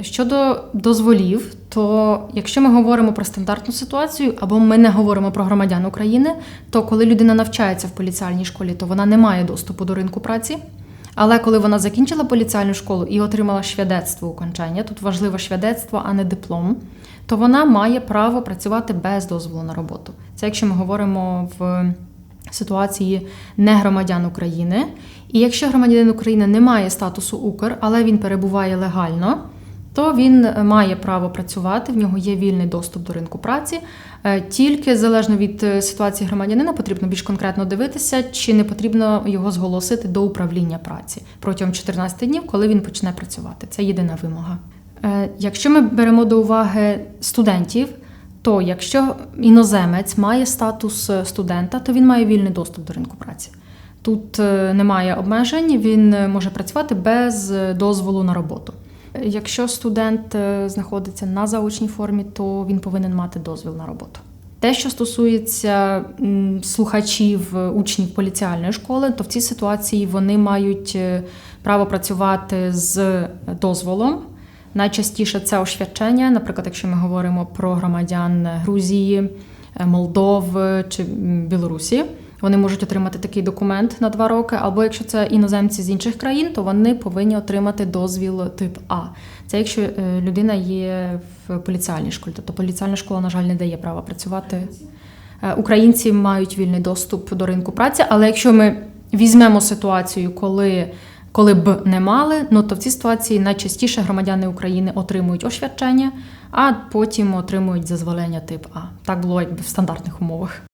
Щодо дозволів, то якщо ми говоримо про стандартну ситуацію, або ми не говоримо про громадян України, то коли людина навчається в поліціальній школі, то вона не має доступу до ринку праці. Але коли вона закінчила поліціальну школу і отримала швядецтво окончання, тут важливо швядецтво, а не диплом, то вона має право працювати без дозволу на роботу. Це якщо ми говоримо в ситуації не громадян України. І якщо громадянин України не має статусу Укр, але він перебуває легально, то він е, має право працювати, в нього є вільний доступ до ринку праці. Е, Тільки залежно від е, ситуації громадянина потрібно більш конкретно дивитися, чи не потрібно його зголосити до управління праці протягом 14 днів, коли він почне працювати. Це єдина вимога. Якщо ми беремо до уваги студентів, то якщо іноземець має статус студента, то він має вільний доступ до ринку праці. Тут немає обмежень, він може працювати без дозволу на роботу. Якщо студент е, знаходиться на заочній формі, то він повинен мати дозвіл на роботу. Те, що стосується слухачів, е, учнів поліціальної школи, то в цій ситуації вони мають е, право працювати з дозволом. Найчастіше це освячення, наприклад, якщо ми говоримо про громадян Грузії, Молдови чи Білорусі. Вони можуть отримати такий документ на два роки, або якщо це іноземці з інших країн, то вони повинні отримати дозвіл тип А. Це якщо е, людина є в поліціальній школі. Тобто поліціальна школа, на жаль, не дає права працювати. Е, Українці мають вільний доступ до ринку праці, але якщо ми візьмемо ситуацію, коли, коли б не мали, ну то в цій ситуації найчастіше громадяни України отримують освячення, а потім отримують дозволення тип А. Так було якби в стандартних умовах.